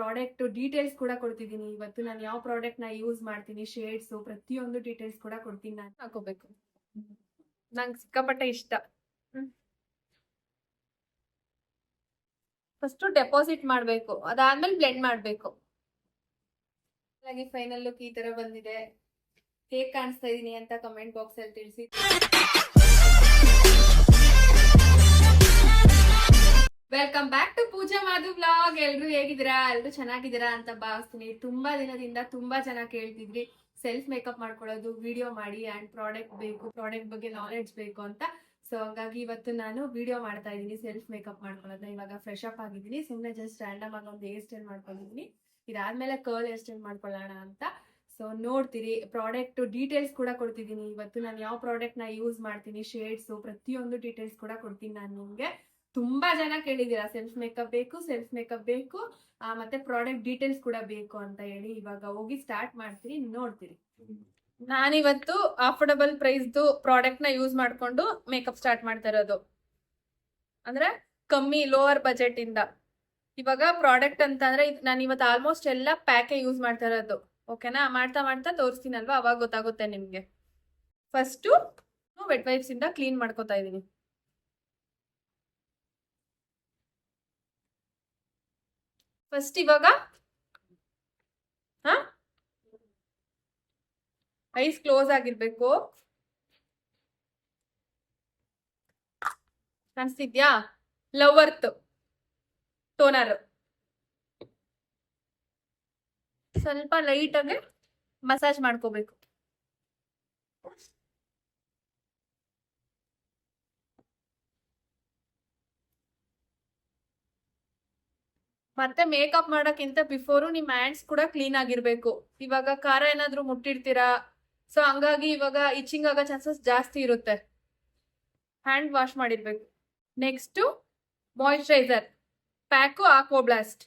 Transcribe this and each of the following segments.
Product details ಕೂಡ ಕೊಡ್ತಿದ್ದೀನಿ. ಇವತ್ತು ನಾನು ಯಾವ ಪ್ರಾಡಕ್ಟ್ನ ಯೂಸ್ ಮಾಡ್ತೀನಿ ಶೇಡ್ಸ್ ಪ್ರತಿಯೊಂದು ಡೀಟೇಲ್ಸ್ ಕೂಡ ಕೊಡ್ತೀನಿ ನಾನು. ಹಾಕೋಬೇಕು. ನಂಗೆ ಸಿಕ್ಕಾಪಟ್ಟೆ ಇಷ್ಟ. ಫಸ್ಟ್ ಡೆಪಾಸಿಟ್ ಮಾಡಬೇಕು. ಅದಾದ್ಮೇಲೆ ಬ್ಲೆಂಡ್ ಮಾಡಬೇಕು. ಹಾಗಾಗಿ ಫೈನಲ್ ಲುಕ್ ಈ ತರ ಬಂದಿದೆ. ಹೇಗ್ ಕಾಣಿಸ್ತಾ ಇದೀನಿ ಅಂತ ಕಮೆಂಟ್ ಬಾಕ್ಸ್ ಅಲ್ಲಿ ತಿಳಿಸಿ. ವೆಲ್ಕಮ್ ಬ್ಯಾಕ್ ಮಾಧು ಬ್ಲಾಗ್ ಎಲ್ರು ಹೇಗಿದ್ದೀರಾ? ಎಲ್ರು ಚೆನ್ನಾಗಿದ್ದೀರಾ ಅಂತ ಭಾವಿಸ್ತೀನಿ. ತುಂಬಾ ದಿನದಿಂದ ತುಂಬಾ ಜನ ಕೇಳ್ತಿದ್ವಿ ಸೆಲ್ಫ್ ಮೇಕಪ್ ಮಾಡ್ಕೊಳ್ಳೋದು ವಿಡಿಯೋ ಮಾಡಿ ಅಂಡ್ ಪ್ರಾಡಕ್ಟ್ ಬೇಕು ಪ್ರಾಡಕ್ಟ್ ಬಗ್ಗೆ ನಾಲೆಡ್ಜ್ ಬೇಕು ಅಂತ. ಸೊ ಹಂಗಾಗಿ ಇವತ್ತು ನಾನು ವಿಡಿಯೋ ಮಾಡ್ತಾ ಇದ್ದೀನಿ ಸೆಲ್ಫ್ ಮೇಕಪ್ ಮಾಡ್ಕೊಳ್ಳೋದು ಇವಾಗ ಫ್ರೆಶ್ ಅಪ್ ಆಗಿದ್ದೀನಿ ಸುಮ್ಮನೆ ಜಸ್ಟ್ ರ್ಯಾಂಡಮ್ ಆಗಿ ಒಂದು ಹೇರ್ ಸ್ಟೈಲ್ ಮಾಡ್ಕೊಂಡಿದ್ದೀನಿ. ಇದಾದ್ಮೇಲೆ ಕರ್ಲ್ ಹೇರ್ ಸ್ಟೈಲ್ ಮಾಡ್ಕೊಳ್ಳೋಣ ಅಂತ. ಸೊ ನೋಡ್ತೀರಿ ಪ್ರಾಡಕ್ಟ್ ಡೀಟೇಲ್ಸ್ ಕೂಡ ಕೊಡ್ತಿದ್ದೀನಿ. ಇವತ್ತು ನಾನು ಯಾವ ಪ್ರಾಡಕ್ಟ್ನ ಯೂಸ್ ಮಾಡ್ತೀನಿ ಶೇಡ್ಸ್ ಪ್ರತಿಯೊಂದು ಡೀಟೇಲ್ಸ್ ಕೂಡ ಕೊಡ್ತೀನಿ ನಾನು ನಿಮ್ಗೆ. ತುಂಬಾ ಜನ ಕೇಳಿದೀರಾ ಸೆಲ್ಫ್ ಮೇಕಪ್ ಬೇಕು ಸೆಲ್ಫ್ ಮೇಕಪ್ ಬೇಕು ಮತ್ತೆ ಪ್ರಾಡಕ್ಟ್ ಡೀಟೇಲ್ಸ್ ಕೂಡ ಬೇಕು ಅಂತ ಹೇಳಿ ಇವಾಗ ಹೋಗಿ ಸ್ಟಾರ್ಟ್ ಮಾಡ್ತೀರಿ ನೋಡ್ತೀರಿ ನಾನಿವತ್ತು ಅಫೋರ್ಡಬಲ್ ಪ್ರೈಸ್ದು ಪ್ರಾಡಕ್ಟ್ನ ಯೂಸ್ ಮಾಡ್ಕೊಂಡು ಮೇಕಪ್ ಸ್ಟಾರ್ಟ್ ಮಾಡ್ತಾ ಇರೋದು. ಅಂದ್ರೆ ಕಮ್ಮಿ ಲೋವರ್ ಬಜೆಟ್ ಇಂದ. ಇವಾಗ ಪ್ರಾಡಕ್ಟ್ ಅಂತ ಅಂದ್ರೆ ನಾನು ಇವತ್ತು ಆಲ್ಮೋಸ್ಟ್ ಎಲ್ಲ ಪ್ಯಾಕೆ ಯೂಸ್ ಮಾಡ್ತಾ ಇರೋದು. ಓಕೆನಾ ಮಾಡ್ತಾ ಮಾಡ್ತಾ ತೋರಿಸ್ತೀನಲ್ವಾ? ಅವಾಗ ಗೊತ್ತಾಗುತ್ತೆ ನಿಮ್ಗೆ. ಫಸ್ಟು ವೆಟ್ ವೈಪ್ಸ್ ಇಂದ ಕ್ಲೀನ್ ಮಾಡ್ಕೋತಾ ಇದೀನಿ ಫಸ್ಟ್ ಇವಾಗ? ಹಾ? ಐಸ್ ಕ್ಲೋಸ್ ಆಗಿರ್ಬೇಕು. ಕಾಣಿಸ್ತಿದ್ಯಾ? ಲವರ್ತ್. ಟೋನರ್. ಸ್ವಲ್ಪ ಲೈಟ್ ಆಗಿ ಮಸಾಜ್ ಮಾಡ್ಕೋಬೇಕು. ಮತ್ತೆ ಮೇಕಪ್ ಮಾಡೋಕ್ಕಿಂತ ಬಿಫೋರು ನಿಮ್ಮ ಹ್ಯಾಂಡ್ಸ್ ಕೂಡ ಕ್ಲೀನ್ ಆಗಿರ್ಬೇಕು. ಇವಾಗ ಖಾರ ಏನಾದ್ರೂ ಮುಟ್ಟಿರ್ತೀರಾ? ಸೊ ಹಂಗಾಗಿ ಇವಾಗ ಇಚಿಂಗ್ ಆಗೋ ಚಾನ್ಸಸ್ ಜಾಸ್ತಿ ಇರುತ್ತೆ. ಹ್ಯಾಂಡ್ ವಾಶ್ ಮಾಡಿರ್ಬೇಕು. Next moisturiser pack aqua blast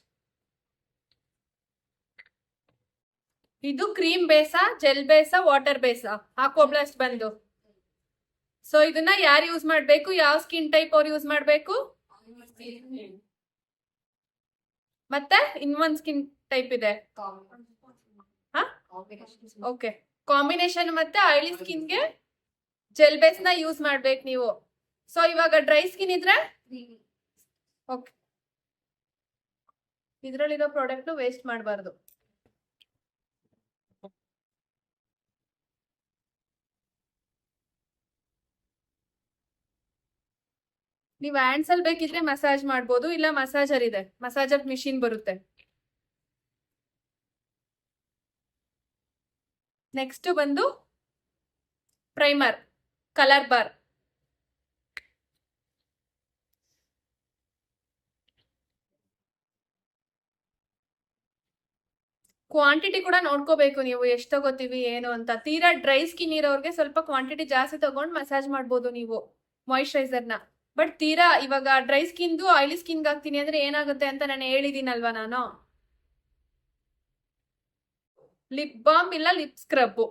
ಇದು cream base gel base water base. Aqua blast ಬಂದು. ಸೊ ಇದನ್ನ ಯಾರು ಯೂಸ್ ಮಾಡಬೇಕು? ಯಾವ ಸ್ಕಿನ್ ಟೈಪ್ ಅವ್ರು ಯೂಸ್ ಮಾಡಬೇಕು? ಮತ್ತೆ ಇನ್ನೊಂದ್ ಸ್ಕಿನ್ ಟೈಪ್ ಇದೆ? ಓಕೆ. ಕಾಂಬಿನೇಷನ್ ಮತ್ತೆ ಆಯಿಲಿ ಸ್ಕಿನ್ಗೆ ಜೆಲ್ ಬೇಸ್ನ ಯೂಸ್ ಮಾಡ್ಬೇಕು ನೀವು. ಸೊ ಇವಾಗ ಡ್ರೈ ಸ್ಕಿನ್ ಇದ್ರೆ? ಓಕೆ. ಇದ್ರಲ್ಲಿರೋ ಪ್ರಾಡಕ್ಟ್ ವೇಸ್ಟ್ ಮಾಡಬಾರ್ದು. ನೀವು ಹ್ಯಾಂಡ್ಸ್ ಅಲ್ಲಿ ಬೇಕಿದ್ರೆ ಮಸಾಜ್ ಮಾಡ್ಬೋದು, ಇಲ್ಲ ಮಸಾಜರ್ ಇದೆ ಮಸಾಜರ್ ಮಿಷಿನ್ ಬರುತ್ತೆ. ನೆಕ್ಸ್ಟ್ ಬಂದು ಪ್ರೈಮರ್ ಕಲರ್ ಬಾರ್ ಕ್ವಾಂಟಿಟಿ ಕೂಡ ನೋಡ್ಕೋಬೇಕು ನೀವು, ಎಷ್ಟು ತಗೋತೀವಿ, ಏನು ಅಂತ. ತೀರಾ ಡ್ರೈ ಸ್ಕಿನ್ ಇರೋರ್ಗೆ ಸ್ವಲ್ಪ ಕ್ವಾಂಟಿಟಿ ಜಾಸ್ತಿ ತಗೊಂಡು ಮಸಾಜ್ ಮಾಡ್ಬೋದು ನೀವು ಮಾಯಿಶ್ಚರೈಸರ್ನ ಬಟ್ ತೀರಾ ಇವಾಗ ಡ್ರೈ ಸ್ಕಿನ್ದು ಆಯಿಲಿ ಸ್ಕಿನ್ಗೆ ಹಾಕ್ತೀನಿ ಅಂದ್ರೆ ಏನಾಗುತ್ತೆ ಅಂತ ನಾನು ಹೇಳಿದ್ದೀನಲ್ವಾ ನಾನು? ಲಿಪ್ ಬಾಮ್ ಇಲ್ಲ ಲಿಪ್ ಸ್ಕ್ರಬ್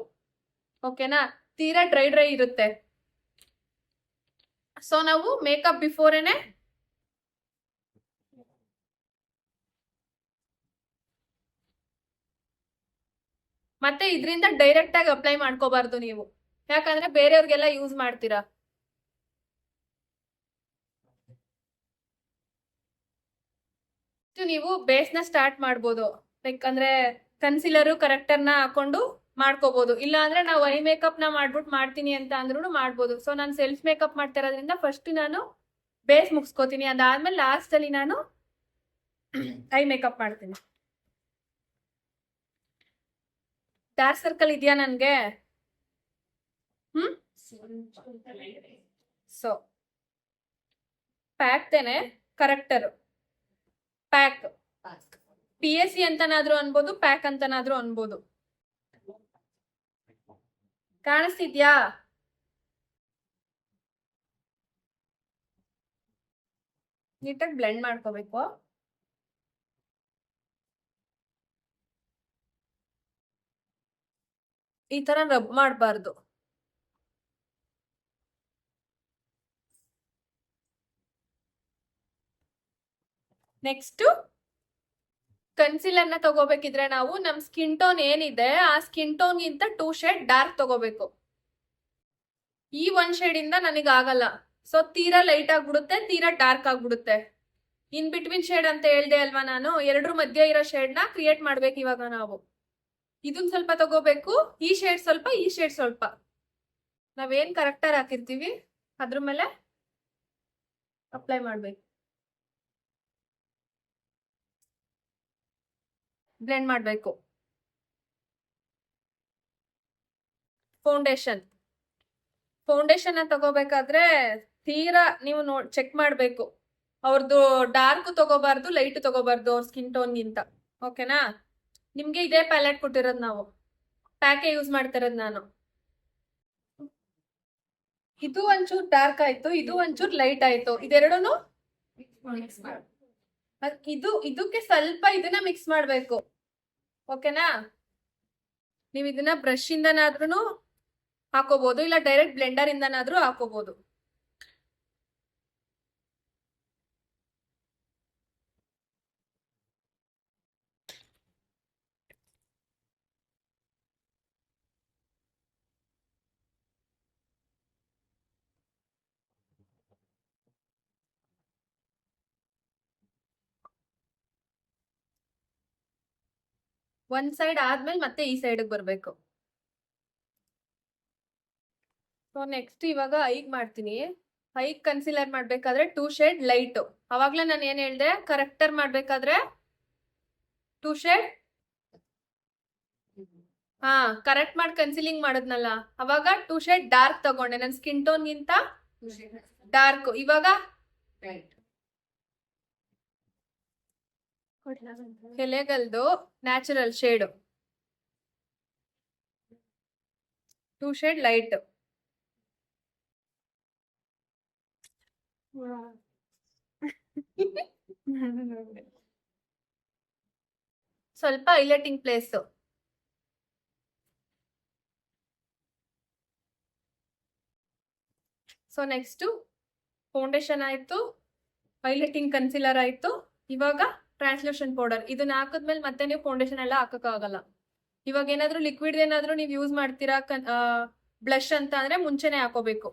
ಓಕೆನಾ ತೀರಾ ಡ್ರೈ ಡ್ರೈ ಇರುತ್ತೆ. ಸೊ ನಾವು ಮೇಕಪ್ ಬಿಫೋರೇನೆ ಮತ್ತೆ ಇದರಿಂದ ಡೈರೆಕ್ಟ್ ಆಗಿ ಅಪ್ಲೈ ಮಾಡ್ಕೋಬಾರ್ದು ನೀವು. ಯಾಕಂದ್ರೆ ಬೇರೆಯವ್ರಿಗೆಲ್ಲ ಯೂಸ್ ಮಾಡ್ತೀರಾ? ನೀವು ಬೇಸ್ನ ಸ್ಟಾರ್ಟ್ ಮಾಡ್ಬೋದು. ಲೈಕ್ ಅಂದ್ರೆ ಕನ್ಸಿಲರು ಕರೆಕ್ಟರ್ನ ಹಾಕೊಂಡು ಮಾಡ್ಕೋಬಹುದು ಇಲ್ಲ ಅಂದ್ರೆ ನಾವು ಐ ಮೇಕಪ್ನ ಮಾಡ್ಬಿಟ್ಟು ಮಾಡ್ತೀನಿ ಅಂತ ಅಂದ್ರೂ ಮಾಡ್ಬೋದು. ಸೊ ನಾನು ಸೆಲ್ಫ್ ಮೇಕಪ್ ಮಾಡ್ತಾ ಇರೋದ್ರಿಂದ ಫಸ್ಟ್ ನಾನು ಬೇಸ್ ಮುಗಿಸ್ಕೋತೀನಿ. ಅದಾದ್ಮೇಲೆ ಲಾಸ್ಟ್ ಅಲ್ಲಿ ನಾನು ಐ ಮೇಕಪ್ ಮಾಡ್ತೀನಿ. ಡಾರ್ಕ್ ಸರ್ಕಲ್ ಇದೆಯಾ ನನ್ಗೆ? Hmm? So ಪ್ಯಾಕ್ತೇನೆ corrector pack. P S C ಅಂತನಾದ್ರೂ ಅನ್ಬೋದು, ಪ್ಯಾಕ್ ಅಂತನಾದ್ರೂ ಅನ್ಬೋದು. ಕಾಣಿಸ್ತಿದ್ಯಾ? ನೀಟಾಗಿ ಬ್ಲೆಂಡ್ ಮಾಡ್ಕೋಬೇಕು. ಈ ತರ ರಬ್ ಮಾಡಬಾರ್ದು. ನೆಕ್ಸ್ಟ್ ಕನ್ಸಿಲರ್ನ ತಗೋಬೇಕಿದ್ರೆ ನಾವು ನಮ್ ಸ್ಕಿನ್ ಟೋನ್ ಏನಿದೆ, ಆ ಸ್ಕಿನ್ ಟೋನ್ ಗಿಂತ ಟೂ ಶೇಡ್ ಡಾರ್ಕ್ ತಗೋಬೇಕು. ಈ ಒನ್ ಶೇಡ್ ಇಂದ ನನಗೆ ಆಗಲ್ಲ. ಸೊ ತೀರಾ ಲೈಟ್ ಆಗ್ಬಿಡುತ್ತೆ, ತೀರಾ ಡಾರ್ಕ್ ಆಗ್ಬಿಡುತ್ತೆ. ಇನ್ ಬಿಟ್ವೀನ್ ಶೇಡ್ ಅಂತ ಹೇಳ್ದೆ ಅಲ್ವಾ ನಾನು ಎರಡ್ರ ಮಧ್ಯೆ ಇರೋ ಶೇಡ್ನ ಕ್ರಿಯೇಟ್ ಮಾಡ್ಬೇಕು ಇವಾಗ ನಾವು. ಇದನ್ ಸ್ವಲ್ಪ ತಗೋಬೇಕು, ಈ ಶೇಡ್ ಸ್ವಲ್ಪ, ಈ ಶೇಡ್ ಸ್ವಲ್ಪ. ನಾವೇನ್ ಕರೆಕ್ಟರ್ ಹಾಕಿರ್ತೀವಿ, ಅದ್ರ ಮೇಲೆ ಅಪ್ಲೈ ಮಾಡ್ಬೇಕು. ಬ್ಲೆಂಡ್ ಮಾಡಬೇಕು. ಫೌಂಡೇಶನ್. ಫೌಂಡೇಶನ್ ತಗೋಬೇಕಾದ್ರೆ ತೀರಾ ನೀವು ನೋ ಚೆಕ್ ಮಾಡಬೇಕು. ಅವ್ರದ್ದು ಡಾರ್ಕ್ ತಗೋಬಾರ್ದು ಲೈಟ್ ತಗೋಬಾರ್ದು ಅವ್ರ ಸ್ಕಿನ್ ಟೋನ್ಗಿಂತ. ಓಕೆನಾ? ನಿಮ್ಗೆ ಇದೇ ಪ್ಯಾಲೆಟ್ ಕೊಟ್ಟಿರೋದು ನಾವು. ಪ್ಯಾಕೆ ಯೂಸ್ ಮಾಡ್ತಿರೋದು ನಾನು. ಇದು ಒಂಚೂರು ಡಾರ್ಕ್ ಆಯ್ತು ಇದು ಒಂಚೂರು ಲೈಟ್ ಆಯ್ತು. ಇದೆರಡೂನು ಇದು ಇದಕ್ಕೆ ಸ್ವಲ್ಪ ಇದನ್ನ ಮಿಕ್ಸ್ ಮಾಡ್ಬೇಕು. ಓಕೆನಾ? ನೀವು ಇದನ್ನ ಬ್ರಷ್ ಇಂದನಾದ್ರೂ ಹಾಕೋಬಹುದು ಇಲ್ಲ ಡೈರೆಕ್ಟ್ ಬ್ಲೆಂಡರ್ ಇಂದನಾದ್ರೂ ಹಾಕೋಬಹುದು ಒಂದ್ ಸೈಡ್ ಆದ್ಮೇಲೆ ಮತ್ತೆ ಈ ಸೈಡ್ ಬರ್ಬೇಕು. ಸೊ ನೆಕ್ಸ್ಟ್ ಇವಾಗ ಐಗ್ ಮಾಡ್ತೀನಿ. ಐಗ್ ಕನ್ಸಿಲರ್ ಮಾಡ್ಬೇಕಾದ್ರೆ ಟೂ ಶೇಡ್ ಲೈಟ್ ಅವಾಗ್ಲೇ ನಾನು ಏನ್ ಹೇಳ್ದೆ? ಕರೆಕ್ಟರ್ ಮಾಡ್ಬೇಕಾದ್ರೆ ಟೂ ಶೇಡ್ ಹಾ ಕರೆಕ್ಟ್ ಮಾಡಿ ಕನ್ಸಿಲಿಂಗ್ ಮಾಡೋದ್ನಲ್ಲ. ಅವಾಗ ಟೂ ಶೇಡ್ ಡಾರ್ಕ್ ತಗೊಂಡೆ. ನನ್ನ ಸ್ಕಿನ್ ಟೋನ್ ಗಿಂತ ಡಾರ್ಕ್ ಇವಾಗ ಎಲೆಗಲ್ದು natural shade. Two shade light. ಸ್ವಲ್ಪ highlighting place. So next foundation ಆಯಿತು, ಹೈಲೈಟಿಂಗ್ ಕನ್ಸಿಲರ್ ಆಯಿತು, ಇವಾಗ ಟ್ರಾನ್ಸ್ಲೂಷನ್ ಪೌಡರ್. ಇದನ್ನ ಹಾಕಿದ್ಮೇಲೆ ಮತ್ತೆ ನೀವು ಫೌಂಡೇಶನ್ ಎಲ್ಲ ಹಾಕಕ್ಕಾಗಲ್ಲ. ಇವಾಗ ಏನಾದ್ರೂ ಲಿಕ್ವಿಡ್ ಏನಾದ್ರೂ ನೀವು ಯೂಸ್ ಮಾಡ್ತೀರಾ? ಬ್ಲಷ್ ಅಂತ ಅಂದ್ರೆ ಮುಂಚೆನೆ ಹಾಕೋಬೇಕು.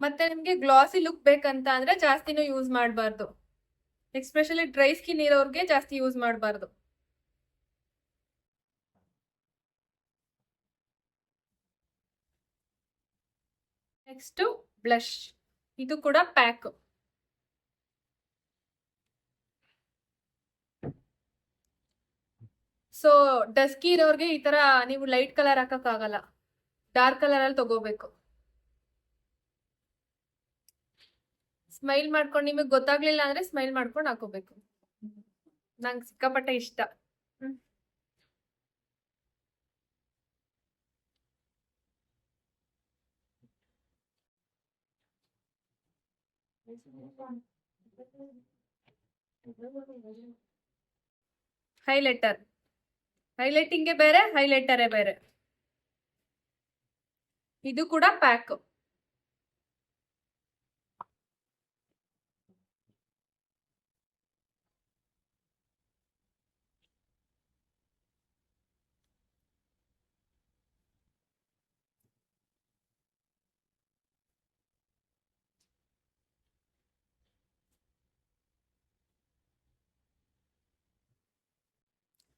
ಮತ್ತೆ ನಿಮ್ಗೆ ಗ್ಲಾಸಿ ಲುಕ್ ಬೇಕಂತ ಅಂದ್ರೆ ಜಾಸ್ತಿನೂ ಯೂಸ್ ಮಾಡಬಾರ್ದು. ಎಕ್ಸ್ಪೆಷಲಿ ಡ್ರೈ ಸ್ಕಿನ್ ಇರೋರ್ಗೆ ಜಾಸ್ತಿ ಯೂಸ್ ಮಾಡಬಾರ್ದು. ನೆಕ್ಸ್ಟ್ ಬ್ಲಷ್ ಇದು ಕೂಡ ಪ್ಯಾಕ್ ಸೊ ಡಸ್ಕಿ ಇರೋರ್ಗೆ ಈ ತರ ನೀವು ಲೈಟ್ ಕಲರ್ ಹಾಕಕ್ ಆಗಲ್ಲ. ಡಾರ್ಕ್ ಕಲರ್ ಅಲ್ಲಿ ತಗೋಬೇಕು. ಸ್ಮೈಲ್ ಮಾಡ್ಕೊಂಡು ನಿಮಗೆ ಗೊತ್ತಾಗ್ಲಿಲ್ಲ ಅಂದ್ರೆ ಸ್ಮೈಲ್ ಮಾಡ್ಕೊಂಡು ಹಾಕೋಬೇಕು. ನಂಗೆ ಸಿಕ್ಕಾಪಟ್ಟೆ ಇಷ್ಟ. ಹೈಲೈಟರ್ ಹೈಲೈಟಿಂಗ್ಗೆ ಬೇರೆ ಹೈಲೈಟರೇ ಬೇರೆ ಇದು ಕೂಡ ಪ್ಯಾಕ್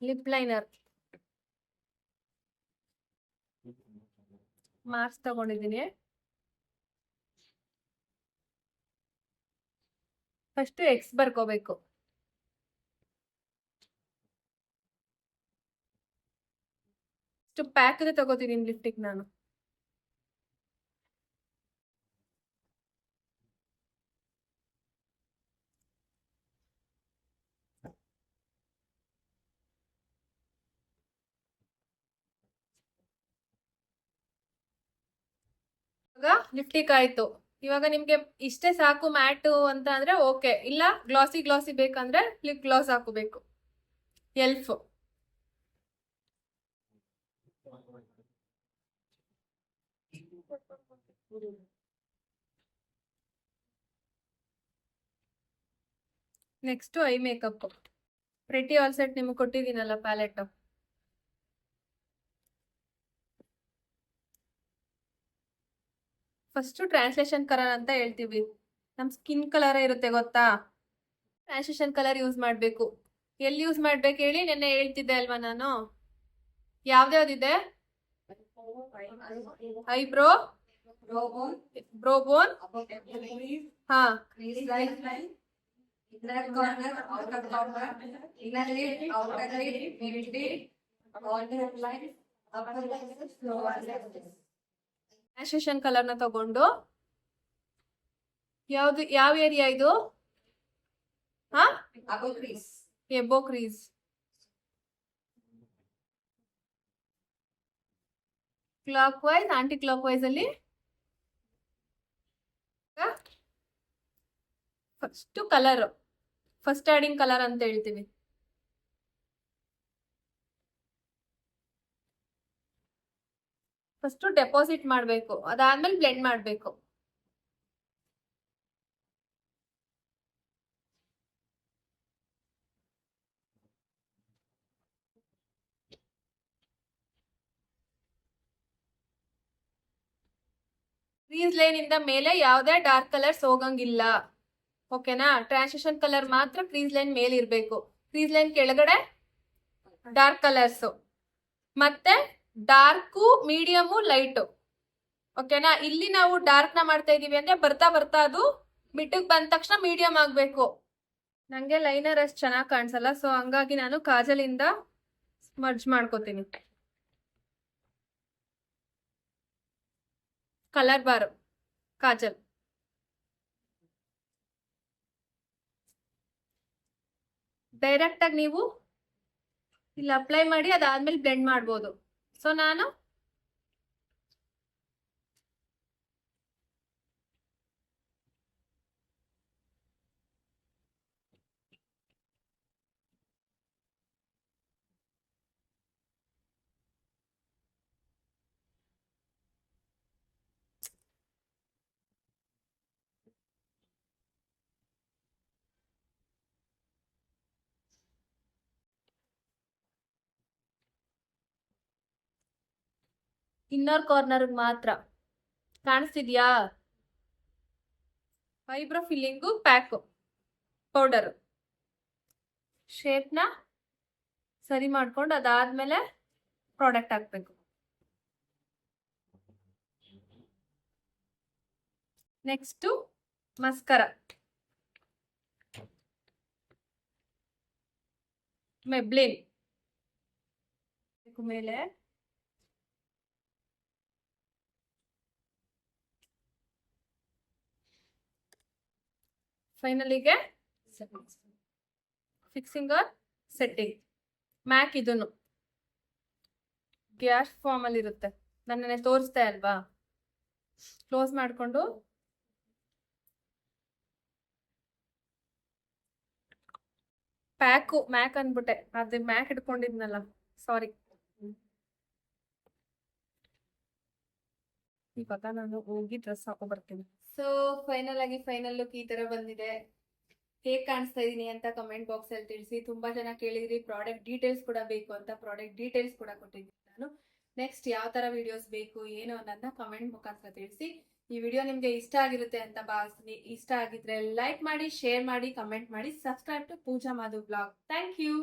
ಲಿಪ್ ಲೈನರ್ ಮಾರ್ಕ್ಸ್ ತಗೊಂಡಿದ್ದೀನಿ. ಫಸ್ಟ್ ಎಕ್ಸ್ ಬರ್ಕೋಬೇಕು. ಪ್ಯಾಕ್ ತಗೋತೀನಿ ಲಿಫ್ಟಿಗೆ ನಾನು ಇವಾಗ ಲಿಫ್ಟಿಕ್ ಆಯ್ತು ಇವಾಗ ನಿಮ್ಗೆ ಇಷ್ಟೇ ಸಾಕು ಮ್ಯಾಟು ಅಂತ ಅಂದ್ರೆ ಓಕೆ. ಇಲ್ಲ, ಗ್ಲಾಸಿ ಗ್ಲಾಸಿ ಬೇಕಂದ್ರೆ ಲಿಪ್ ಗ್ಲಾಸ್ ಹಾಕೋಬೇಕು. Elf. Next eye makeup pretty all set ನಿಮಗೆ ಕೊಟ್ಟಿದ್ದೀನಲ್ಲ ಪ್ಯಾಲೆಟ್. ಫಸ್ಟ್ ಟ್ರಾನ್ಸ್ಲೇಷನ್ ಕಲರ್ ಅಂತ ಹೇಳ್ತೀವಿ. ನಮ್ ಸ್ಕಿನ್ ಕಲರ್ ಇರುತ್ತೆ ಗೊತ್ತಾ? ಟ್ರಾನ್ಸ್ಲೇಷನ್ ಕಲರ್ ಯೂಸ್ ಮಾಡಬೇಕು. ಎಲ್ಲಿ ಯೂಸ್ ಮಾಡ್ಬೇಕು ಹೇಳಿ? ನೆನ್ನೆ ಹೇಳ್ತಿದ್ದೆ ಅಲ್ವಾ ನಾನು? ಯಾವ್ದ್ಯಾವ್ದಿದೆ? ಐಬ್ರೋ ಬ್ರೋಬೋನ್ ಹಾ. Inner ಕಲರ್ನ ತಗೊಂಡು ಯಾವ್ದು ಯಾವ ಏರಿಯಾ ಇದು? ಆಹ್ above crease above crease clockwise anticlockwise ಅಲ್ಲಿ? ಫಸ್ಟ್ ಕಲರ್ ಫಸ್ಟ್ ಹ್ಯಾಡಿಂಗ್ ಕಲರ್ ಅಂತ ಹೇಳ್ತೀವಿ. ಫಸ್ಟ್ ಡೆಪಾಸಿಟ್ ಮಾಡಬೇಕು. ಅದಾದ್ಮೇಲೆ ಬ್ಲೆಂಡ್ ಮಾಡಬೇಕು. ಕ್ರೀಸ್ ಲೈನ್ ಇಂದ ಮೇಲೆ ಯಾವುದೇ ಡಾರ್ಕ್ ಕಲರ್ಸ್ ಹೋಗಂಗಿಲ್ಲ. ಓಕೆನಾ? ಟ್ರಾನ್ಸಿಷನ್ ಕಲರ್ ಮಾತ್ರ ಕ್ರೀಸ್ ಲೈನ್ ಮೇಲೆ ಇರಬೇಕು ಕ್ರೀಸ್ ಲೈನ್ ಕೆಳಗಡೆ ಡಾರ್ಕ್ ಕಲರ್ಸ್ ಮತ್ತೆ ಡಾರ್ಕು, ಮೀಡಿಯಮು, ಲೈಟು. ಓಕೆನಾ? ಇಲ್ಲಿ ನಾವು ಡಾರ್ಕ್ನ ಮಾಡ್ತಾ ಇದೀವಿ ಅಂದ್ರೆ ಬರ್ತಾ ಬರ್ತಾ ಅದು ಮಿಟ್ಟಿಗೆ ಬಂದ ತಕ್ಷಣ ಮೀಡಿಯಂ ಆಗಬೇಕು. ನನಗೆ ಲೈನರ್ ಅಷ್ಟು ಚೆನ್ನಾಗಿ ಕಾಣಿಸಲ್ಲ, ಸೊ ಹಂಗಾಗಿ ನಾನು ಕಾಜಲಿಂದ ಮರ್ಜ್ ಮಾಡ್ಕೋತೀನಿ. Colour bar, kajal. ಡೈರೆಕ್ಟಾಗಿ ನೀವು ಇಲ್ಲಿ ಅಪ್ಲೈ ಮಾಡಿ ಅದಾದ್ಮೇಲೆ ಬ್ಲೆಂಡ್ ಮಾಡ್ಬೋದು. ಸೊ ಇನ್ನರ್ ಕಾರ್ನರ್ ಮಾತ್ರ. ಕಾಣಿಸ್ತಿದ್ಯಾ? Eyebrow filling pack, powder. ಶೇಪ್ನ ಸರಿ ಮಾಡ್ಕೊಂಡು ಅದಾದ್ಮೇಲೆ ಪ್ರಾಡಕ್ಟ್ ಹಾಕ್ಬೇಕು. Next mascara. ಮೆಬ್ಲಿನ್. ಮೇಲೆ ಫೈನಲಿಗೆ ಫಿಕ್ಸಿಂಗ್ ಆರ್ ಸೆಟ್ಟಿಂಗ್ ಮ್ಯಾಕ್ ಇದನ್ನು ಗ್ಯಾಸ್ ಫಾರ್ಮ್ ಅಲ್ಲಿ ಇರುತ್ತೆ. ನನ್ನನ್ನೇ ತೋರಿಸ್ತೆ ಅಲ್ವಾ? ಕ್ಲೋಸ್ ಮಾಡಿಕೊಂಡು. ಪ್ಯಾಕು ಮ್ಯಾಕ್ ಅಂದ್ಬಿಟ್ಟೆ ಅದೇ ಮ್ಯಾಕ್ ಇಟ್ಕೊಂಡಿದ್ನಲ್ಲ ಸಾರಿ ಇವಾಗ ನಾನು ಹೋಗಿ ಡ್ರೆಸ್ ಹಾಕೋ ಬರ್ತೀನಿ. ಸೊ ಫೈನಲ್ ಆಗಿ ಫೈನಲ್ ಲುಕ್ ಈ ತರ ಬಂದಿದೆ. ಹೇಗ್ ಕಾಣಿಸ್ತಾ ಇದೀನಿ ಅಂತ ಕಮೆಂಟ್ ಬಾಕ್ಸ್ ಅಲ್ಲಿ ತಿಳಿಸಿ. ತುಂಬಾ ಜನ ಕೇಳಿದ್ರಿ ಪ್ರಾಡಕ್ಟ್ ಡೀಟೇಲ್ಸ್ ಕೂಡ ಬೇಕು ಅಂತ ಪ್ರಾಡಕ್ಟ್ ಡೀಟೇಲ್ಸ್ ಕೂಡ ಕೊಟ್ಟಿದ್ದೀನಿ ನಾನು. ನೆಕ್ಸ್ಟ್ ಯಾವ ತರ ವಿಡಿಯೋಸ್ ಬೇಕು, ಏನು ಅನ್ನೋದನ್ನ ಕಮೆಂಟ್ ಮುಖಾಂತರ ತಿಳಿಸಿ. ಈ ವಿಡಿಯೋ ನಿಮ್ಗೆ ಇಷ್ಟ ಆಗಿರುತ್ತೆ ಅಂತ ಭಾವಿಸ್ತೀನಿ. ಇಷ್ಟ ಆಗಿದ್ರೆ ಲೈಕ್ ಮಾಡಿ ಶೇರ್ ಮಾಡಿ ಕಮೆಂಟ್ ಮಾಡಿ. Subscribe to Pooja Madhu blog thank you